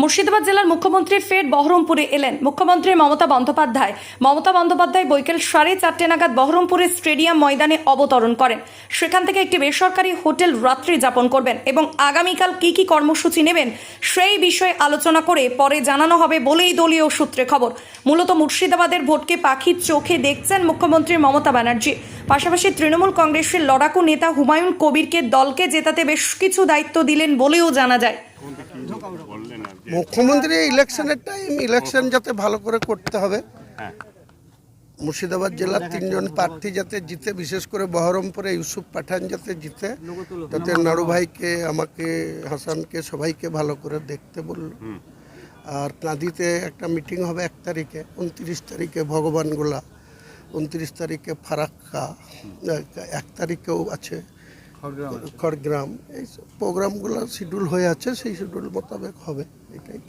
মুর্শিদাবাদ জেলার মুখ্যমন্ত্রী ফের বহরমপুরে এলেন। মুখ্যমন্ত্রী মমতা বন্দ্যোপাধ্যায়। মমতা বন্দ্যোপাধ্যায় বৈকাল সাড়ে চারটে নাগাদ বহরমপুরের স্টেডিয়াম ময়দানে অবতরণ করেন। সেখান থেকে একটি বেসরকারি হোটেল রাত্রি যাপন করবেন এবং আগামীকাল কি কি কর্মসূচি নেবেন সেই বিষয়ে আলোচনা করে পরে জানানো হবে বলেই দলীয় সূত্রে খবর। মূলত মুর্শিদাবাদের ভোটকে পাখির চোখে দেখছেন মুখ্যমন্ত্রী মমতা ব্যানার্জি। পাশাপাশি তৃণমূল কংগ্রেসের লড়াকু নেতা হুমায়ুন কবিরকে দলকে জেতাতে বেশ কিছু দায়িত্ব দিলেন বলেও জানা যায়। মুখ্যমন্ত্রী ইলেকশনের টাইম ইলেকশন যাতে ভালো করে করতে হবে। মুর্শিদাবাদ জেলার তিনজন প্রার্থী যাতে জিতে বিশেষ করে বহরমপুরে ইউসুফ পাঠান যাতে জিতে তাতে নাড়ু ভাইকে আমাকে হাসানকে সবাইকে ভালো করে দেখতে বলল। আর কাঁদিতে একটা মিটিং হবে এক তারিখে উনত্রিশ তারিখে ভগবানগোলা উনত্রিশ তারিখে ফারাক্কা এক তারিখেও আছে। খড়গ্রাম এই প্রোগ্রামগুলো শিডিউল হয়ে আছে সেই শিডিউল মোতাবেক হবে এটাই।